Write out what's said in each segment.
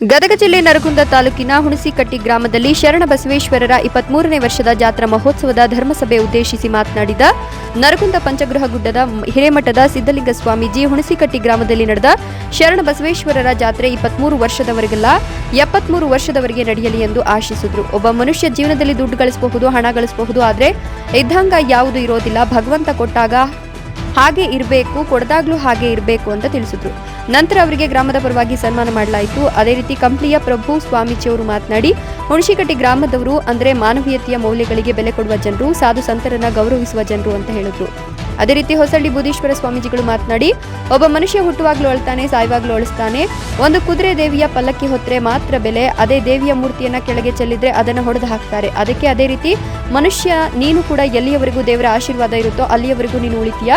ಗದಗ ಜಿಲ್ಲೆ ನರಗುಂದ ತಾಲೂಕಿನ ಹುಣಸಿಕಟ್ಟಿ ಗ್ರಾಮದಲ್ಲಿ ಶರಣ ಬಸವೇಶ್ವರರ ಇಪ್ಪತ್ಮೂರನೇ ವರ್ಷದ ಜಾತ್ರಾ ಮಹೋತ್ಸವದ ಧರ್ಮಸಭೆ ಉದ್ದೇಶಿಸಿ ಮಾತನಾಡಿದ ನರಗುಂದ ಪಂಚಗೃಹ ಗುಡ್ಡದ ಹಿರೇಮಠದ ಸಿದ್ದಲಿಂಗ ಸ್ವಾಮೀಜಿ ಹುಣಸಿಕಟ್ಟಿ ಗ್ರಾಮದಲ್ಲಿ ನಡೆದ ಶರಣ ಬಸವೇಶ್ವರರ ಜಾತ್ರೆ ಇಪ್ಪತ್ಮೂರು ವರ್ಷದವರೆಗೆಲ್ಲ ಎಪ್ಪತ್ಮೂರು ವರ್ಷದವರೆಗೆ ನಡೆಯಲಿ ಎಂದು ಆಶಿಸಿದ್ರು. ಒಬ್ಬ ಮನುಷ್ಯ ಜೀವನದಲ್ಲಿ ದುಡ್ಡು ಗಳಿಸಬಹುದು, ಹಣ ಗಳಿಸಬಹುದು, ಆದರೆ ಇದ್ದಂಗ ಯಾವುದು ಇರೋದಿಲ್ಲ. ಭಗವಂತ ಕೊಟ್ಟಾಗ ಹಾಗೆ ಇರಬೇಕು, ಕೊಡದಾಗ್ಲೂ ಹಾಗೆ ಇರಬೇಕು ಅಂತ ತಿಳಿಸಿದ್ರು. ನಂತರ ಅವರಿಗೆ ಗ್ರಾಮದ ಪರವಾಗಿ ಸನ್ಮಾನ ಮಾಡಲಾಯಿತು. ಅದೇ ರೀತಿ ಕಂಪ್ಲಿಯ ಪ್ರಭು ಸ್ವಾಮೀಜಿ ಅವರು ಮಾತನಾಡಿ ಹುಣಶಿಕಟ್ಟಿ ಗ್ರಾಮದವರು ಅಂದರೆ ಮಾನವೀಯತೆಯ ಮೌಲ್ಯಗಳಿಗೆ ಬೆಲೆ ಕೊಡುವ ಜನರು, ಸಾಧು ಸಂತರನ್ನ ಗೌರವಿಸುವ ಜನರು ಅಂತ ಹೇಳಿದ್ರು. ಅದೇ ರೀತಿ ಹೊಸಳ್ಳಿ ಬುಧೀಶ್ವರ ಸ್ವಾಮೀಜಿಗಳು ಮಾತನಾಡಿ, ಒಬ್ಬ ಮನುಷ್ಯ ಹುಟ್ಟುವಾಗ್ಲೂ ಅಳ್ತಾನೆ, ಸಾಯುವಾಗ್ಲೂ ಅಳಿಸ್ತಾನೆ. ಒಂದು ಕುದುರೆ ದೇವಿಯ ಪಲ್ಲಕ್ಕಿ ಹೊತ್ತರೆ ಮಾತ್ರ ಬೆಲೆ, ಅದೇ ದೇವಿಯ ಮೂರ್ತಿಯನ್ನ ಕೆಳಗೆ ಚೆಲ್ಲಿದ್ರೆ ಅದನ್ನ ಹೊಡೆದು ಹಾಕ್ತಾರೆ. ಅದಕ್ಕೆ ಅದೇ ರೀತಿ ಮನುಷ್ಯ, ನೀನು ಕೂಡ ಎಲ್ಲಿಯವರೆಗೂ ದೇವರ ಆಶೀರ್ವಾದ ಇರುತ್ತೋ ಅಲ್ಲಿಯವರೆಗೂ ನೀನು ಉಳಿತೀಯ?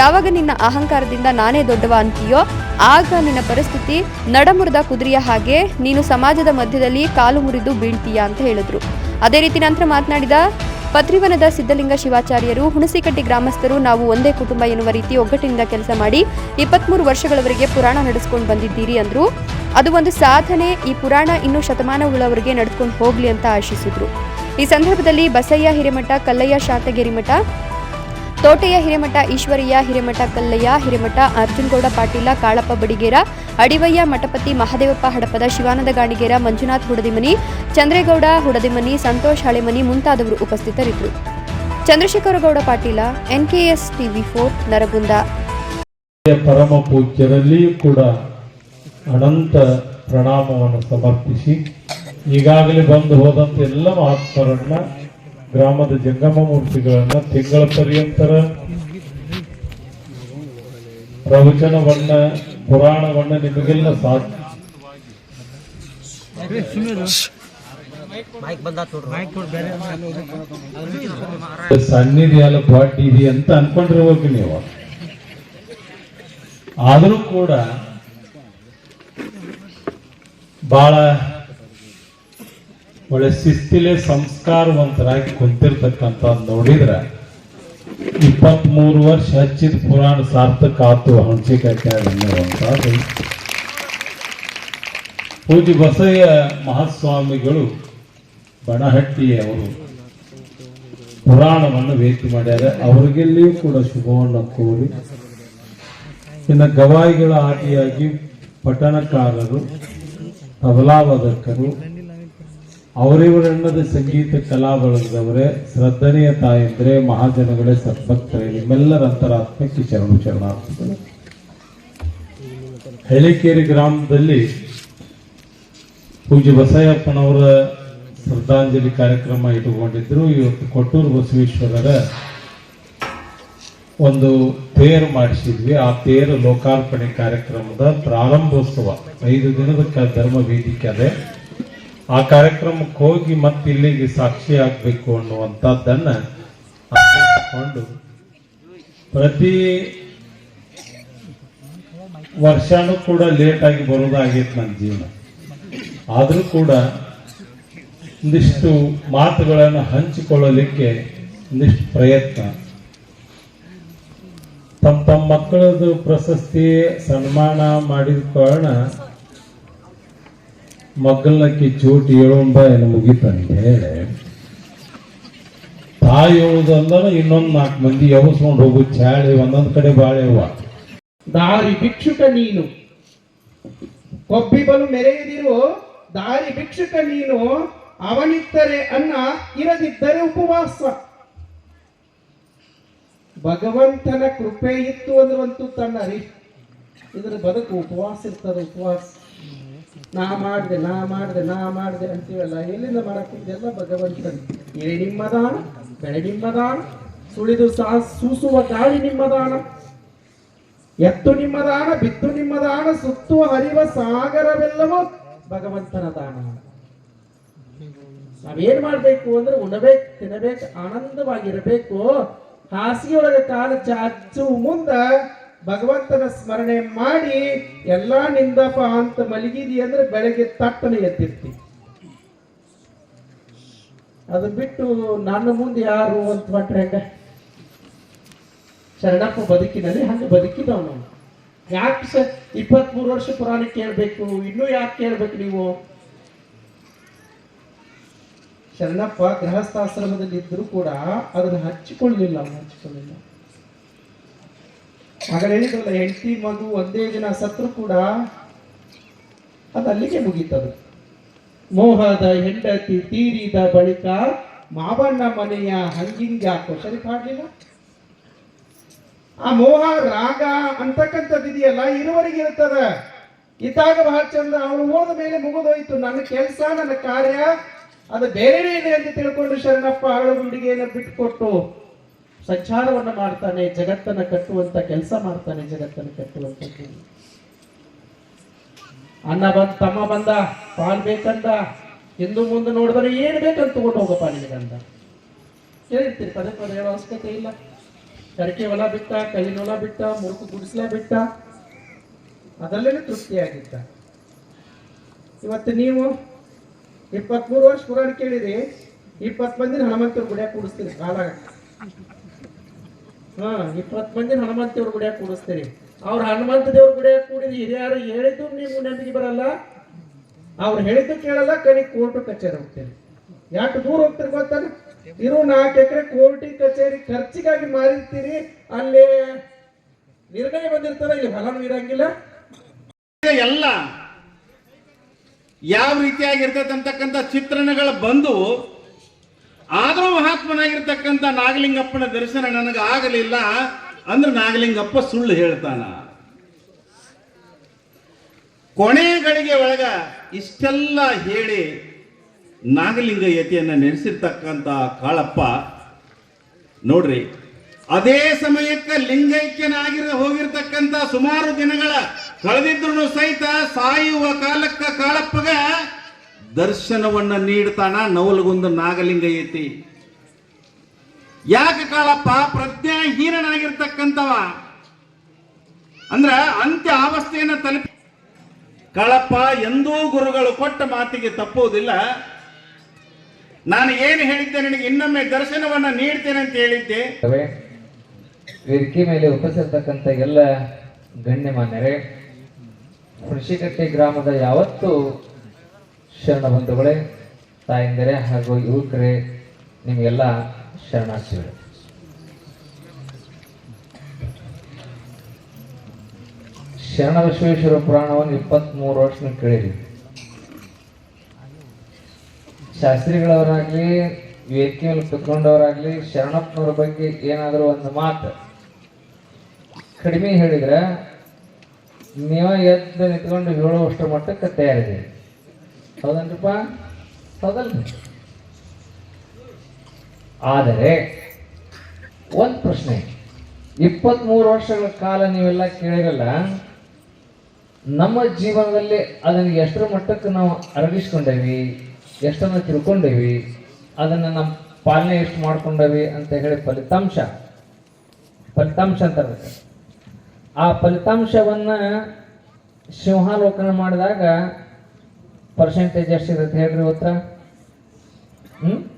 ಯಾವಾಗ ನಿನ್ನ ಅಹಂಕಾರದಿಂದ ನಾನೇ ದೊಡ್ಡವ ಅಂತೀಯೋ, ಆಗ ನಿನ್ನ ಪರಿಸ್ಥಿತಿ ನಡಮುರದ ಕುದುರೆಯ ಹಾಗೆ, ನೀನು ಸಮಾಜದ ಮಧ್ಯದಲ್ಲಿ ಕಾಲು ಮುರಿದು ಬೀಳ್ತೀಯ ಅಂತ ಹೇಳಿದ್ರು. ಅದೇ ರೀತಿ ನಂತರ ಮಾತನಾಡಿದ ಪತ್ರಿವನದ ಸಿದ್ದಲಿಂಗ ಶಿವಾಚಾರ್ಯರು, ಹುಣಸಿಕಟ್ಟಿ ಗ್ರಾಮಸ್ಥರು, ನಾವು ಒಂದೇ ಕುಟುಂಬ ಎನ್ನುವ ರೀತಿ ಒಗ್ಗಟ್ಟಿನಿಂದ ಕೆಲಸ ಮಾಡಿ ಇಪ್ಪತ್ಮೂರು ವರ್ಷಗಳವರೆಗೆ ಪುರಾಣ ನಡೆಸಿಕೊಂಡು ಬಂದಿದ್ದೀರಿ ಅಂದ್ರು. ಅದು ಒಂದು ಸಾಧನೆ, ಈ ಪುರಾಣ ಇನ್ನೂ ಶತಮಾನಗಳವರೆಗೆ ನಡೆದುಕೊಂಡು ಹೋಗ್ಲಿ ಅಂತ ಆಶಿಸಿದ್ರು. ಈ ಸಂದರ್ಭದಲ್ಲಿ ಬಸಯ್ಯ ಹಿರೇಮಠ, ಕಲ್ಲಯ್ಯ ಶಾಂತಗಿರಿ ಮಠ ತೋಟೆಯ ಹಿರೇಮಠ ಈಶ್ವರಯ್ಯ, ಹಿರೇಮಠ ಕಲ್ಲಯ್ಯ, ಹಿರೇಮಠ ಅರ್ಜುನಗೌಡ ಪಾಟೀಲ, ಕಾಳಪ್ಪ ಬಡಿಗೇರ, ಅಡಿವಯ್ಯ ಮಠಪತಿ ಮಹದೇವಪ್ಪ ಹಡಪದ, ಶಿವಾನಂದ ಗಾಣಿಗೇರ, ಮಂಜುನಾಥ್ ಹುಡದಿಮನಿ, ಚಂದ್ರೇಗೌಡ ಹುಡದಿಮನಿ, ಸಂತೋಷ್ ಹಳೆಮನಿ ಮುಂತಾದವರು ಉಪಸ್ಥಿತರಿದ್ದರು. Chandrashekaragowda Patil, NKS TV four, Nargund. ಪರಮ ಪೂಜ್ಯರಲ್ಲಿಯೂ ಕೂಡ ಅನಂತ ಪ್ರಣಾಮವನ್ನು ಸಮರ್ಪಿಸಿ ಈಗಾಗಲೇ ಬಂದು ಹೋದಂತೆ ಎಲ್ಲ ಮಹಾತ್ಮರನ್ನ ಗ್ರಾಮದ ಜಂಗಮ ಮೂರ್ತಿಗಳನ್ನ ತಿಂಗಳ ಪರ್ಯಂತರ ಪ್ರವಚನವನ್ನ ಪುರಾಣವನ್ನ ನಿಮಗೆಲ್ಲ ಸಾಧ್ಯ ಸನ್ನಿಧಿ ಅಲ್ಲ ದೊಡ್ಡ ಇದೆ ಅಂತ ಅನ್ಕೊಂಡಿರ್ಬೇಕು ನೀವು. ಆದರೂ ಕೂಡ ಬಹಳ ಒಳ್ಳೆ ಶಿಸ್ತಿಲೆ ಸಂಸ್ಕಾರವಂತರಾಗಿ ಕುಂತಿರ್ತಕ್ಕಂಥ ನೋಡಿದ್ರೆ ಇಪ್ಪತ್ತ್ ಮೂರು ವರ್ಷ ಹಚ್ಚಿದ ಪುರಾಣ ಸಾರ್ಥಕ ಆತು ಹಂಚಿಕಾಯಿ ಅನ್ನುವಂಥದ್ದು. ಪೂಜ್ಯ ಬಸಯ್ಯ ಮಹಾಸ್ವಾಮಿಗಳು ಬಣಹಟ್ಟಿಯವರು ಪುರಾಣವನ್ನು ವೇತಿ ಮಾಡ್ಯಾರ. ಅವರಿಗೆಲ್ಲಿಯೂ ಕೂಡ ಶುಭವನ್ನು ಕೋರಿ. ಇನ್ನು ಗವಾಯಿಗಳ ಆದಿಯಾಗಿ ಪಠಣಕಾರರು ತಬಲಾವಾದಕರು ಅವರಿವರೆನ್ನದ ಸಂಗೀತ ಕಲಾ ಬಳಗದವರೇ, ಶ್ರದ್ಧನೆಯ ತಾಯಂದ್ರೆ, ಮಹಾಜನಗಳೇ, ಸದ್ಭಕ್ತರೇ, ನಿಮ್ಮೆಲ್ಲರ ಅಂತರಾತ್ಮಕ್ಕೆ ಶರಣು ಶರಣಾರ್ಥಿಗಳು. ಹೆಳಿಕೇರಿ ಗ್ರಾಮದಲ್ಲಿ ಪೂಜ್ಯ ಬಸಯ್ಯಪ್ಪನವರ ಶ್ರದ್ಧಾಂಜಲಿ ಕಾರ್ಯಕ್ರಮ ಇಟ್ಟುಕೊಂಡಿದ್ರು. ಇವತ್ತು ಕೊಟ್ಟೂರು ಬಸವೇಶ್ವರರ ಒಂದು ತೇರು ಮಾಡಿಸಿದ್ವಿ. ಆ ತೇರು ಲೋಕಾರ್ಪಣೆ ಕಾರ್ಯಕ್ರಮದ ಪ್ರಾರಂಭೋತ್ಸವ. ಐದು ದಿನದ ಧರ್ಮ ವೇದಿಕೆ ಅದೇ. ಆ ಕಾರ್ಯಕ್ರಮಕ್ಕೆ ಹೋಗಿ ಮತ್ತೆ ಇಲ್ಲಿಗೆ ಸಾಕ್ಷಿ ಆಗ್ಬೇಕು ಅನ್ನುವಂಥದ್ದನ್ನ ಪ್ರತಿ ವರ್ಷನೂ ಕೂಡ ಲೇಟ್ ಆಗಿ ಬರೋದಾಗೈತೆ ನನ್ನ ಜೀವನ. ಆದರೂ ಕೂಡ ಒಂದಿಷ್ಟು ಮಾತುಗಳನ್ನು ಹಂಚಿಕೊಳ್ಳಲಿಕ್ಕೆ ಒಂದಿಷ್ಟು ಪ್ರಯತ್ನ. ತಮ್ಮ ತಮ್ಮ ಮಕ್ಕಳದು ಪ್ರಶಸ್ತಿ ಸನ್ಮಾನ ಮಾಡಿದ ಕಾರಣ ಮಕ್ಕಳನ್ನ ಚೋಟಿ ಏಳುಂಬ ಏನು ಮುಗಿತಂತ? ಹೇಳಿ ತಾಯಿ ಹೇಳುದಲ್ಲ ಇನ್ನೊಂದು ನಾಲ್ಕು ಮಂದಿ ಎವಸ್ಕೊಂಡು ಹೋಗು, ಚಾಳಿ, ಒಂದೊಂದು ಕಡೆ ಬಾಳೆವ ದಾರಿ ಭಿಕ್ಷುಕ ನೀನು. ಕೊಬ್ಬಿಬಲು ಮೆರೆಯದಿರು ದಾರಿ ಭಿಕ್ಷುಕ ನೀನು. ಅವನಿತ್ತರೆ ಅನ್ನ ಇರದಿದ್ದರೆ ಉಪವಾಸ. ಭಗವಂತನ ಕೃಪೆ ಇತ್ತು ಅಂದ್ರಂತೂ ತನ್ನ ರೀ ಇದ್ರ ಬದುಕು ಉಪವಾಸ ಇರ್ತದೆ, ಉಪವಾಸ. ನಾ ಮಾಡಿದೆ ನಾ ಮಾಡಿದೆ ನಾ ಮಾಡಿದೆ ಅಂತೀವಲ್ಲ, ಎಲ್ಲಿಂದ ಮಾಡಕ್ಕಿದ್ದೆಲ್ಲ ಭಗವಂತನ ಎಳೆ ನಿಮ್ಮದಾನ ಬೆಳೆ ನಿಮ್ಮದಾನ ಸುಳಿದು ಸಾ, ಸೂಸುವ ಗಾಳಿ ನಿಮ್ಮದಾನ ಎತ್ತು ನಿಮ್ಮದಾನ ಬಿತ್ತು ನಿಮ್ಮದಾನ ಸುತ್ತುವ ಹರಿವ ಸಾಗರವೆಲ್ಲವೂ ಭಗವಂತನ ದಾನ. ನಾವೇನ್ ಮಾಡ್ಬೇಕು ಅಂದ್ರೆ ಉಣಬೇಕು, ತಿನ್ನಬೇಕು, ಆನಂದವಾಗಿರಬೇಕು. ಹಾಸಿಗೆಯೊಳಗೆ ಕಾಲು ಚಾಚು ಮುಂದ ಭಗವಂತನ ಸ್ಮರಣೆ ಮಾಡಿ ಎಲ್ಲಾ ನಿಂದಪ ಅಂತ ಮಲಗಿದಿ ಅಂದ್ರೆ ಬೆಳಗ್ಗೆ ತಟ್ಟನೆ ಎದ್ದಿರ್ತಿ. ಅದು ಬಿಟ್ಟು ನನ್ನ ಮುಂದೆ ಯಾರು ಅಂತ ಮಾಡ್ರೆ ಹೆಂಗ? ಶರಣಪ್ಪ ಬದುಕಿನಲ್ಲಿ ಹಂಗೆ ಬದುಕಿದವನು. ಯಾಕೆ ಸರ್? ಇಪ್ಪತ್ಮೂರು ವರ್ಷ ಪುರಾಣ ಕೇಳಬೇಕು. ಇನ್ನೂ ಯಾಕೆ ಕೇಳಬೇಕು ನೀವು? ಶರಣಪ್ಪ ಗೃಹಸ್ಥಾಶ್ರಮದಲ್ಲಿ ಇದ್ರೂ ಕೂಡ ಅದನ್ನು ಹಚ್ಚಿಕೊಳ್ಳಲಿಲ್ಲ ಅವ್ನು ಹಚ್ಚಿಕೊಳ್ಳಲಿಲ್ಲ ಮಗಳು ಹೇಳಿದ್ರಲ್ಲ ಹೆಂಡತಿ ಮಗು ಒಂದೇ ದಿನ ಸತ್ರು ಕೂಡ ಅದು ಅಲ್ಲಿಗೆ ಮುಗೀತದು. ಮೋಹದ ಹೆಂಡತಿ ತೀರಿದ ಬಳಿಕ ಮಾವಣ್ಣ ಮನೆಯ ಹಂಗಿಂಗ್ಯಾಕೋ ಸರಿ ಪಾಡ್ಲಿಲ್ಲ ಆ ಮೋಹ ರಾಗ ಅಂತಕ್ಕಂಥದ್ದು ಇದೆಯಲ್ಲ ಇರುವರೆಗೆ ಇರ್ತದ. ಇದ್ದಾಗ ಬಹಳ ಚಂದ ಅವನು ಹೋದ ಮೇಲೆ ಮುಗಿದೋಯ್ತು. ನನ್ನ ಕೆಲಸ, ನನ್ನ ಕಾರ್ಯ, ಅದು ಬೇರೆ ಇದೆ ಅಂತ ತಿಳ್ಕೊಂಡು ಶರಣಪ್ಪ ಅಳಗುಂಡಿಗೆಯನ್ನು ಬಿಟ್ಟುಕೊಟ್ಟು ಸಂಚಾರವನ್ನ ಮಾಡ್ತಾನೆ, ಜಗತ್ತನ್ನ ಕಟ್ಟುವಂತ ಕೆಲಸ ಮಾಡ್ತಾನೆ, ಜಗತ್ತನ್ನು ಕಟ್ಟುವಂಥದ್ದು ಅಣ್ಣ ಬಂದ, ತಮ್ಮ ಬಂದ, ಪಾಲ್ ಬೇಕಂದ, ಹಿಂದು ಮುಂದೆ ನೋಡಿದ್ರೆ ಏನು ಬೇಕಂತ ತಗೊಂಡು ಹೋಗಪ್ಪ ನಿನಗಂದ ಕೇಳಿರ್ತೀರಿ, ಪದೇ ಪದೇ ಹೇಳೋ ಅವಶ್ಯಕತೆ ಇಲ್ಲ. ಕರಿಕೆ ಹೊಲ ಬಿಟ್ಟ, ಕಲ್ಲಿನ ಹೊಲ ಬಿಟ್ಟ, ಮುರುಕು ಗುಡಿಸ್ಲ ಬಿಟ್ಟ ಅದರಲ್ಲೇ ತೃಪ್ತಿಯಾಗಿದ್ದ. ಇವತ್ತು ನೀವು ಇಪ್ಪತ್ಮೂರು ವರ್ಷ ಪುರಾಣ ಕೇಳಿರಿ ಇಪ್ಪತ್ತು ಮಂದಿನ ಹನುಮಂತವ್ರ ಗುಡಿಯಾಗ ಕೂಡಿಸ್ತೀರಿ ಕಾಲಾಗ ಹಾ, ಇಪ್ಪತ್ತು ಮಂದಿನ ಹನುಮಂತವ್ರ ಗುಡಿಯಾಗ ಕೂಡಿಸ್ತೀರಿ. ಅವ್ರ ಹನುಮಂತ ದೇವ್ರ ಗುಡಿಯಾಗ ಕೂಡಿರಿ ಹಿರಿಯರು ಹೇಳಿದ್ದು ನೀವು ನೆನಪಿಗೆ ಬರಲ್ಲ. ಅವ್ರು ಹೇಳಿದ್ದು ಕೇಳಲ್ಲ ಕಣಿಗೆ ಕೋರ್ಟ್ ಕಚೇರಿ ಹೋಗ್ತೀರಿ. ಯಾಕೆ ದೂರ ಹೋಗ್ತೀರಿ ಗೊತ್ತಾನ ಇರು ನಾಲ್ಕು ಎಕರೆ ಕೋರ್ಟಿ ಕಚೇರಿ ಖರ್ಚಿಗಾಗಿ ಮಾರಿರ್ತೀರಿ. ಅಲ್ಲಿ ನಿರ್ಣಯ ಬಂದಿರ್ತಾರ, ಇಲ್ಲಿ ಹೊಲನೂ ಇರಂಗಿಲ್ಲ ಎಲ್ಲ ಯಾವ ರೀತಿಯಾಗಿರ್ತಕ್ಕಂಥ ಚಿತ್ರಣಗಳು ಬಂದು ಆದರೂ ಮಹಾತ್ಮನಾಗಿರ್ತಕ್ಕಂಥ ನಾಗಲಿಂಗಪ್ಪನ ದರ್ಶನ ನನಗೆ ಆಗಲಿಲ್ಲ ಅಂದ್ರೆ ನಾಗಲಿಂಗಪ್ಪ ಸುಳ್ಳು ಹೇಳ್ತಾನ. ಕೊನೆ ಗಳಿಗೆ ಒಳಗ ಇಷ್ಟೆಲ್ಲ ಹೇಳಿ ನಾಗಲಿಂಗ ಯತಿಯನ್ನ ನೆನೆಸಿರ್ತಕ್ಕಂಥ ಕಾಳಪ್ಪ, ನೋಡ್ರಿ, ಅದೇ ಸಮಯಕ್ಕೆ ಲಿಂಗೈಕ್ಯನಾಗಿರ ಹೋಗಿರ್ತಕ್ಕಂಥ ಸುಮಾರು ದಿನಗಳ ಕಳೆದಿದ್ರು ಸಹಿತ ಸಾಯುವ ಕಾಲಕ್ಕ ಕಾಳಪ್ಪಗ ದರ್ಶನವನ್ನ ನೀಡ್ತಾನ ನವಲಗುಂದ ನಾಗಲಿಂಗ ಐತಿ ಯಾಕೆ ಕಾಲಪ್ಪ ಪ್ರಜ್ಞಾಹೀನನಾಗಿರ್ತಕ್ಕಂಥವ? ಅಂದ್ರ ಅಂತ್ಯ ಅವಸ್ಥೆಯನ್ನ ತಲುಪಿ ಕಾಳಪ್ಪ, ಎಂದೂ ಗುರುಗಳು ಕೊಟ್ಟ ಮಾತಿಗೆ ತಪ್ಪುವುದಿಲ್ಲ. ನಾನು ಏನು ಹೇಳಿದ್ದೆ ನಿನಗೆ ಇನ್ನೊಮ್ಮೆ ದರ್ಶನವನ್ನ ನೀಡ್ತೇನೆ ಅಂತ ಹೇಳಿದ್ದೆ. ವೇದಿಕೆ ಮೇಲೆ ಉಪಸಿರ್ತಕ್ಕಂಥ ಎಲ್ಲ ಗಣ್ಯಮಾನ್ಯರೇ, ಕೃಷಿಕಟ್ಟೆ ಗ್ರಾಮದ ಯಾವತ್ತು ಶರಣ ಬಂಧುಗಳೇ, ತಾಯಂದಿರೇ ಹಾಗೂ ಯುವಕರೇ, ನಿಮಗೆಲ್ಲ ಶರಣಾರ್ಥಿಗಳು. ಶರಣ ವಿಶ್ವೇಶ್ವರ ಪುರಾಣವನ್ನು ಇಪ್ಪತ್ತ್ಮೂರು ವರ್ಷ ಕೇಳಿರಿ. ಶಾಸ್ತ್ರಿಗಳವರಾಗ್ಲಿ, ವೇದಿಕೆಯಲ್ಲಿ ಕುತ್ಕೊಂಡವರಾಗ್ಲಿ, ಶರಣಪ್ಪನವ್ರ ಬಗ್ಗೆ ಏನಾದರೂ ಒಂದು ಮಾತು ಕಡಿಮೆ ಹೇಳಿದ್ರೆ, ನೀವ ಎದ್ದು ನಿಂತ್ಕೊಂಡು ಹೇಳುವಷ್ಟು ಮಟ್ಟಕ್ಕೆ ತಯಾರಿದೆ ಆದರೆ, ಒಂದು ಪ್ರಶ್ನೆ. ಇಪ್ಪತ್ತ್ಮೂರು ವರ್ಷಗಳ ಕಾಲ ನೀವೆಲ್ಲ ಕೇಳಿರಲ್ಲ, ನಮ್ಮ ಜೀವನದಲ್ಲಿ ಅದನ್ನು ಎಷ್ಟರ ಮಟ್ಟಕ್ಕೆ ನಾವು ಅರಗಿಸ್ಕೊಂಡೇವಿ ಎಷ್ಟನ್ನು ತಿಳ್ಕೊಂಡೇವಿ, ಅದನ್ನು ನಮ್ಮ ಪಾಲನೆ ಎಷ್ಟು ಮಾಡ್ಕೊಂಡೇವಿ ಅಂತ ಹೇಳಿ ಫಲಿತಾಂಶ. ಫಲಿತಾಂಶ ಅಂತ. ಆ ಫಲಿತಾಂಶವನ್ನು ಸಿಂಹಾಲೋಕನ ಮಾಡಿದಾಗ ಪರ್ಸೆಂಟೇಜ್ ಎಷ್ಟಿರುತ್ತೆ ಹೇಳ್ರಿ ಗೊತ್ತಾ ಹ್ಞೂ